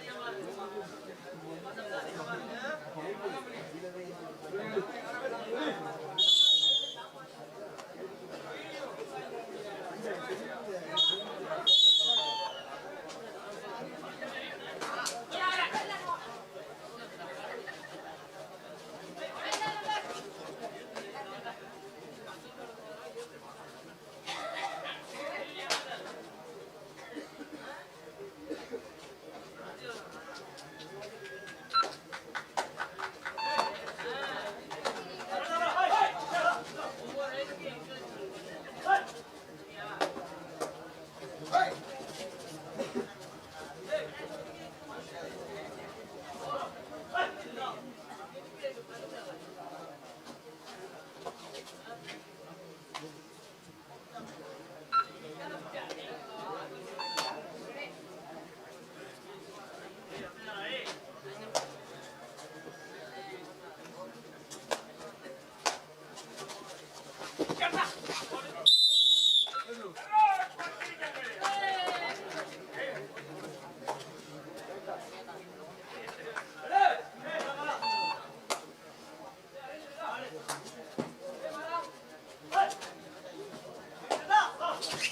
Thank you.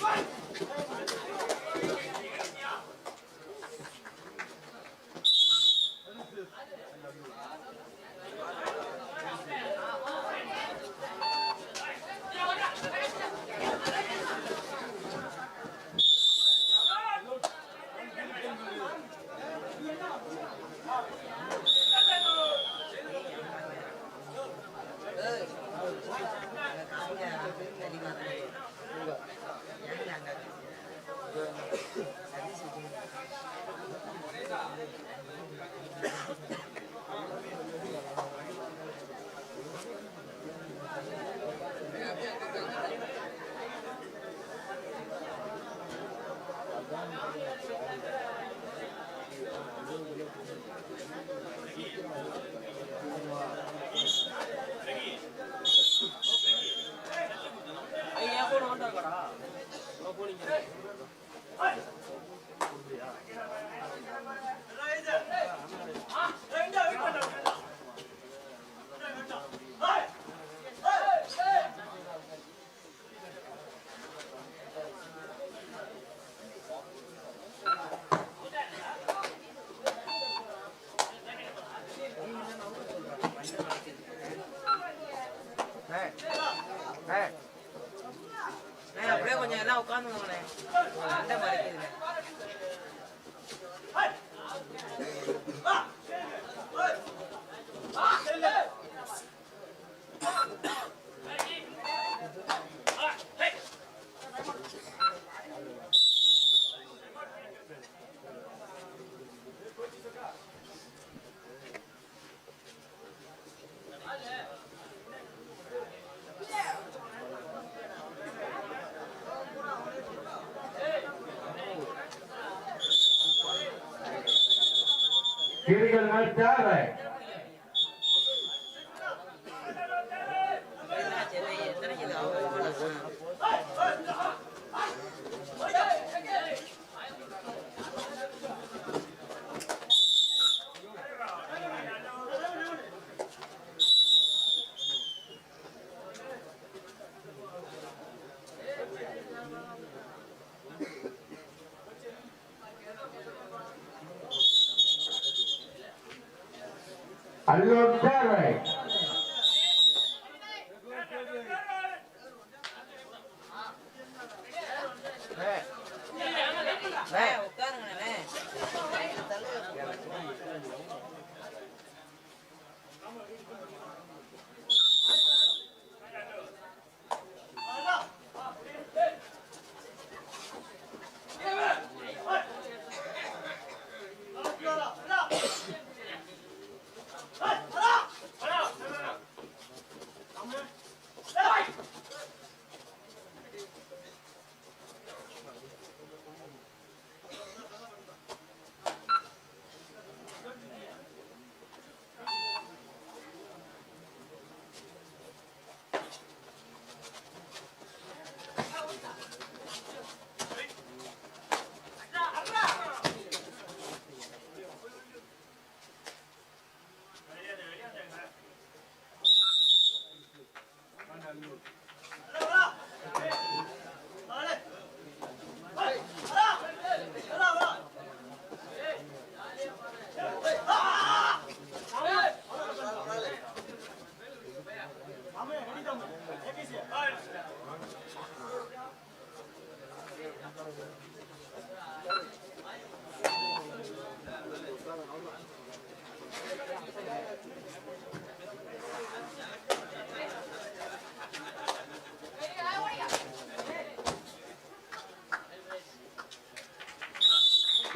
Right. त्याग आहे.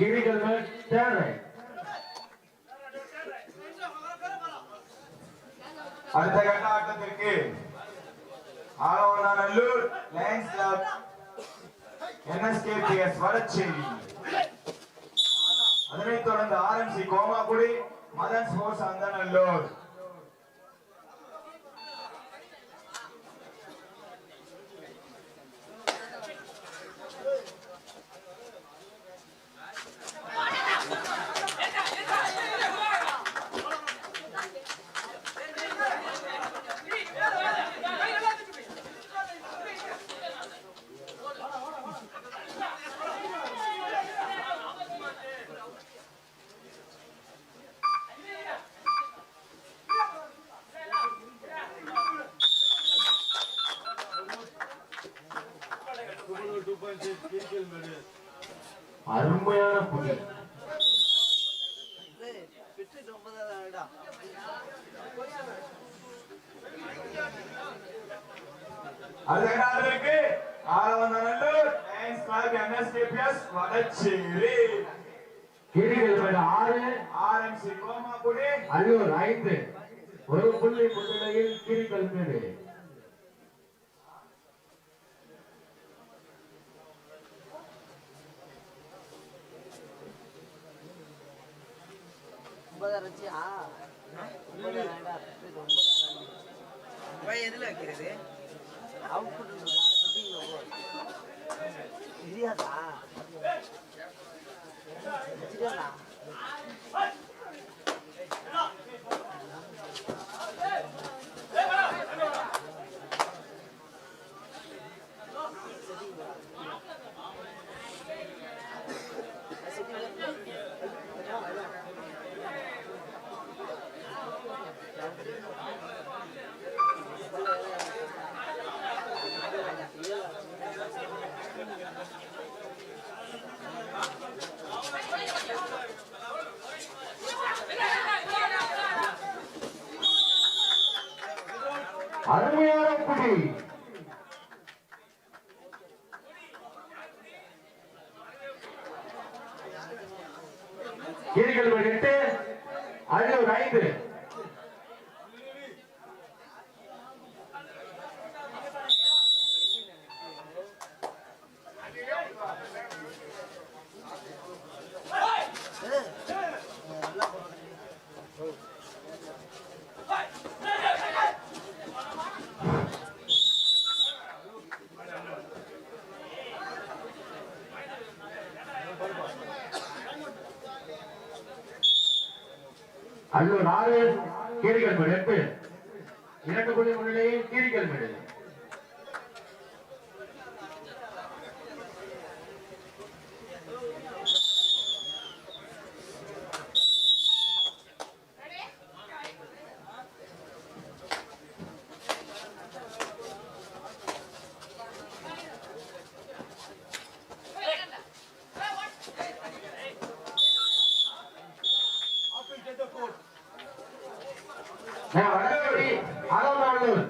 Kiri doesn't matter. ஆட்டத்திற்கு Alavanallur Lions Club N S K P S Vadacheri. கிரிகள் ஆறு. R M C Komakkudi. Allur ஐந்து. ஒரு புள்ளி முன்னிலையில் கிரிகள் மேடு போய் எதுல வைக்கிறது? 아무리큰일这个도있 는, கீழ்கள் எட்டு ஒரு ஐந்து அள்ளூர் ஆறு கீரிகள் மேடு எட்டு இரண்டு புள்ளி முன்னிலையில் கீரிகள் மேடு நான் வடகடி அகமல்லூர்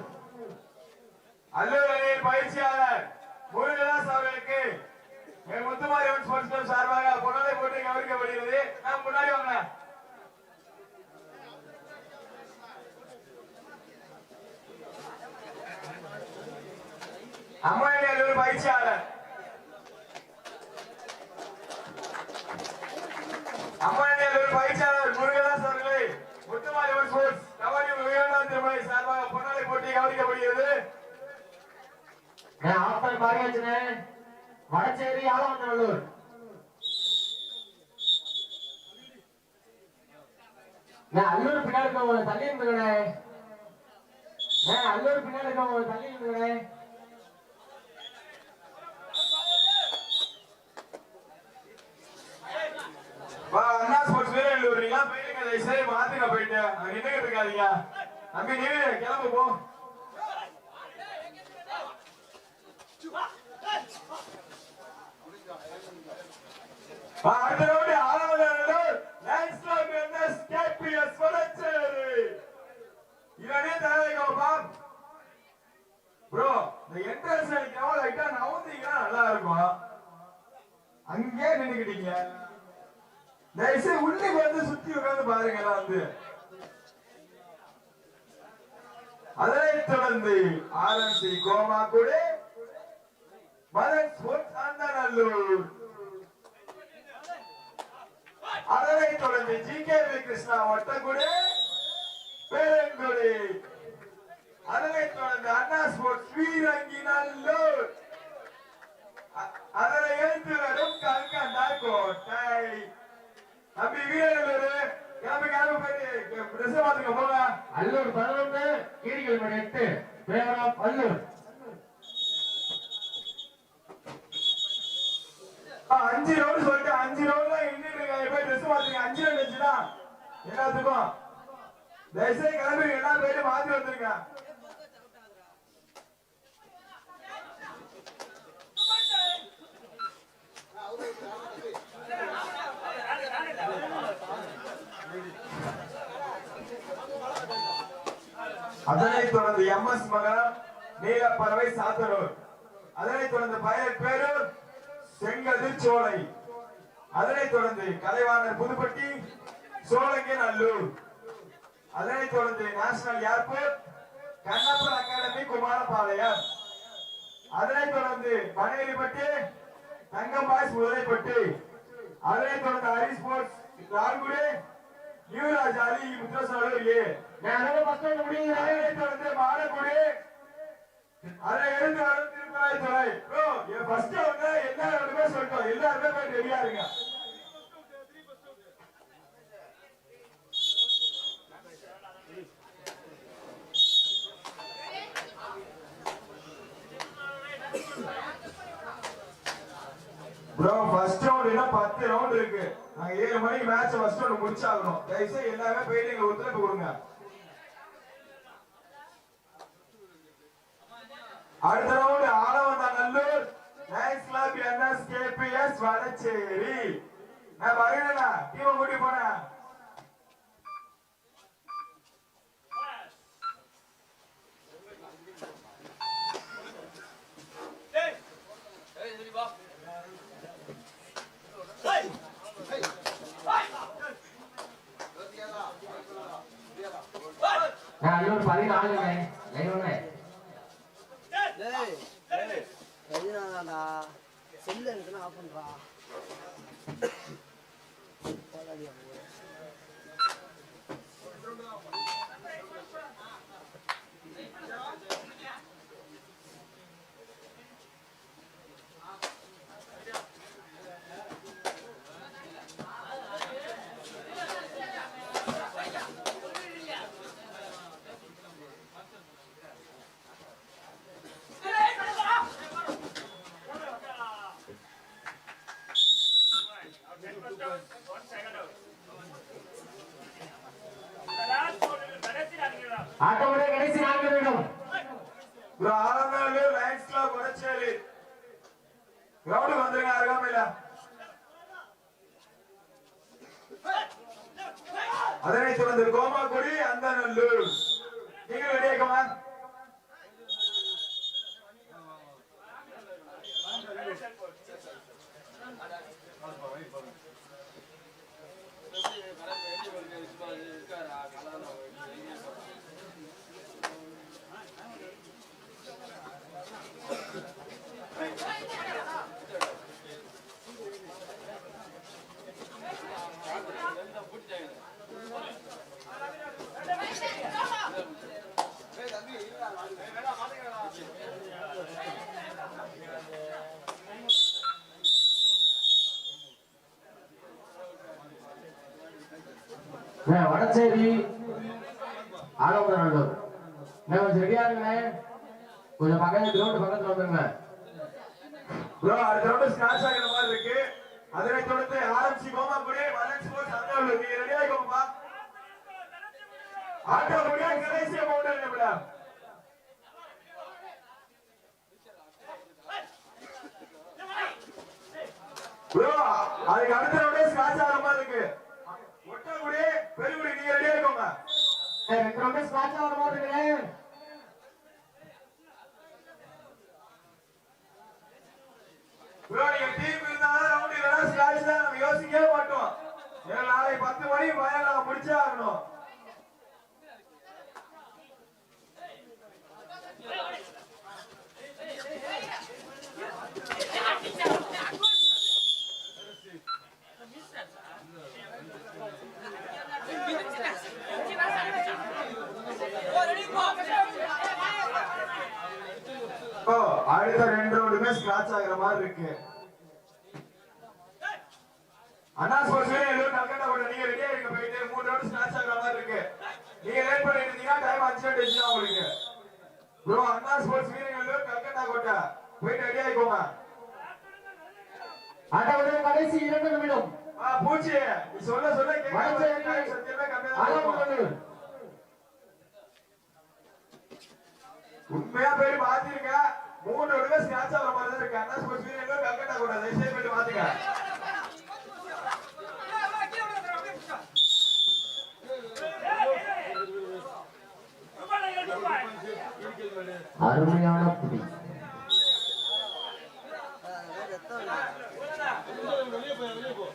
அல்லூர் அணியின் பயிற்சியாளர் முருகதாஸ் அவர்களுக்கு என் முத்துமாரியம்மன் ஸ்போர்ட்ஸ் கிளப் சார்பாக பொன்னாடை போட்டு கௌரவிக்கப்படுகிறது நாம் முன்னாடி வாங்க அம்மா அல்லூர் பயிற்சியாளர். அம்மா அல்லூர் பயிற்சியாளர் முருகதாஸ் அவர்களை முத்துமாரியம்மன் ஸ்போர்ட்ஸ் கபடி விவேகானந்தா திருமலை சார்பாக போட்டி கௌரவிக்கப்படுகிறது ஆப்பல் மாறியாச்சுனே வடச்சேரி ஆலவந்தநல்லூர் அல்லூர் பின்னாடி இருக்கவங்க தள்ளி இருந்துக்கணே அல்லூர் பின்னாடி இருக்கவங்க தள்ளி இருந்துக்கணே வா, அண்ணா ஸ்போர்ட்ஸ் வீரர்கள் மாத்துங்க போயிட்டு அங்க நின்னுகிட்டு இருக்காதீங்க. அங்க நீ கிளம்பு போ. அடுத்த ரவுண்டு ஆறாவது ரவுண்டு லைன்ஸ் கேபிஎஸ் இவனே ப்ரோ இந்த என்ட்ரன்ஸ் அடிக்காம லைட்டா நவுந்தீங்கன்னா நல்லா இருக்கும். அங்கே நின்னுக்கிட்டீங்க. தயவுசெய்து உள்ளே வந்து சுத்தி உட்கார்ந்து பாருங்களா வந்து. அதனைத் தொடர்ந்து ஆர்என்சி கோமாக்குடி மதன் ஸ்போர்ட்ஸ் அந்தநல்லூர் அதனைத் தொடர்ந்து G K V Krishna Ottakudi Perungudi அதனைத் தொடர்ந்து அண்ணா ஸ்போர்ட்ஸ் வீரங்கி நல்லூர் அ- அதனை எழுத்து வரும் கல்கண்டா கோட்டை தம்பி வீரர்கள் கிளம்பி கிளம்பி போயிட்டு ட்ரெஸ் மாத்துங்க போங்க அல்லூர் பதினொன்று கீரிகள் மேடு எட்டு பேரா அல்லூர் ஆ, அஞ்சு ரவுண்ட் சொல்லிட்டு அஞ்சு ரவுண்ட்ல இன்னும் இருக்காங்க போய் ட்ரெஸ் மாத்துங்க அஞ்சு ரவுண்ட் வச்சுனா எல்லாத்துக்கும் தயவுசெய்து கிளம்பி எல்லாம் போயிட்டு மாத்தி வந்துருங்க அதனைத் தொடர்ந்து எம் எஸ் மகன் நீலப்பறவை சாத்தனூர். அதனைத் தொடர்ந்து பைலட் பேரூர் செங்கதிர் சோலை. அதனைத் தொடர்ந்து கலைவாணர் புதுப்பட்டி சோழங்கி நல்லூர் அதனைத் தொடர்ந்து national airport Kannappan academy Kumarapalayam. அதனைத் தொடர்ந்து பனேரிப்பட்டி தங்கம்பாய்ஸ் முதலைப்பட்டி. அதனைத் தொடர்ந்து ஹரி ஸ்போர்ட்ஸ் லால்குடி நியூராஜ் அலி முத்திரசாலூர் ஏ நான் ஃபர்ஸ்ட் அதனைத் தொடர்ந்து மாலக்குடி அதை எடுத்து வரும் திருப்பராய் துறை. என் ஃபர்ஸ்ட் வந்து எல்லாருமே சொல்லிட்டோம். எல்லாருமே போய் ரெடியா இருங்க. ப்ரோ ஃபர்ஸ்ட் ரவுண்ட் பத்து ரவுண்ட் இருக்கு. நாங்க ஏழு மணிக்கு மேட்ச் ஃபர்ஸ்ட் ஒன்று முடிச்சாகணும். தயவுசெய்து எல்லாமே போயிட்டு எங்க ஒத்துழைப்பு கொடுங்க. அடுத்த round Alavandha Nallur. Nice club NS KBS Vadacheri. நான் வருகிறேண்ணா வடச்சேரி ஆலமுதநல்லூர் அண்ணே, கொஞ்சம் ரெடியா இருங்கண்ணே கொஞ்சம் பக்கத்துல கிரௌண்ட் பக்கத்துல வந்துருங்க. ப்ரோ அடுத்த ரவுண்ட் ஸ்கிராச் ஆகிற மாதிரி இருக்கு. அதனை தொடர்ந்து ஆர்எம்சி கோமாக்குடி வலன்ஸ் ஸ்போர்ட்ஸ் அந்த நல்லூர் நீங்க ரெடியாக்கோமா ஆட்டோ முடியா கடைசி அமௌண்ட் என்ன ப்ரோ அதுக்கு அடுத்த ரவுண்டே ஸ்கிராச் ஆகிற மாதிரி இருக்கு. பெருங்குடி நீங்க ரெடியா இருக்கோங்க. ரெண்டு ரவுண்ட் ஸ்கிராட்ச் ஆகிற மாதிரி ப்ரோ நீங்க டீம் இருந்தாலும் ரவுண்ட் இல்லைன்னா ஸ்கிராச் தான் நம்ம யோசிக்கவே மாட்டோம். ஏன்னா நாளை பத்து மணி பயம் நாங்க முடிச்சே ஆகணும் ஓ அடுத்த ரெண்டு ஸ்கிராச் ஆகுற மாதிரி இருக்கு. அண்ணா ஸ்போர்ட்ஸ் எல்லோரும் கல்கட்டா கூட நீங்க ரெடியா இருங்க போயிட்டு மூணு ரவுண்ட் ஸ்கிராச் ஆகுற மாதிரி இருக்கு. நீங்க லேட் பண்ணிட்டு இருந்தீங்கன்னா டைம் அஞ்சு நிமிஷம் தான் உங்களுக்கு. ப்ரோ அண்ணா ஸ்போர்ட்ஸ் வீரர்கள் கல்கட்டா கோட்டை போயிட்டு ரெடி ஆயிக்கோங்க. ஆட்டமுடைய கடைசி இரண்டு நிமிடம். பூச்சி. சொல்ல சொல்ல உண்மையா போய் பாத்திருக்க மூணு ரவுண்டுமே ஸ்கிராச் ஆகுற மாதிரி தான் இருக்கு. அண்ணா ஸ்போர்ட்ஸ் வீரர்கள் கல்கட்டா கோட்டை தயவு செய்து பாத்துக்க அருமையான புடி ரத்தம் இல்லை ப்ரோ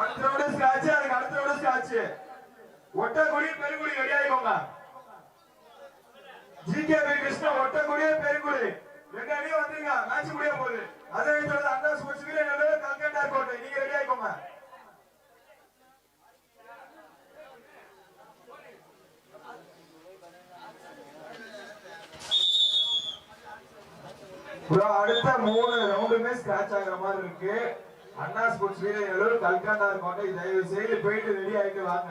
அடுத்த ரவுண்ட் ஸ்கிராட்ச் அதுக்கு அடுத்த round scratch Ottakudi Perungudi ready ஆயிக்கோங்க. G K P Krishna Ottakudi Perungudi. ரெண்டு அணியும் வந்துருங்க. மேட்ச் முடிய போகுது. அதை தொடர்ந்து அண்ணா ஸ்போர்ட்ஸ் வீரர் கல்கண்டா கோட்டை நீங்க ரெடி ஆயிக்கோங்க. அடுத்த மூணு ரவுண்டுமே ஸ்கிராச் ஆகிற மாதிரி இருக்கு. அண்ணா ஸ்போர்ட்ஸ் வீரர்களும் கல்கண்டா இருப்பாங்க. தயவு செய்து போயிட்டு ரெடி ஆயிட்டு வாங்க.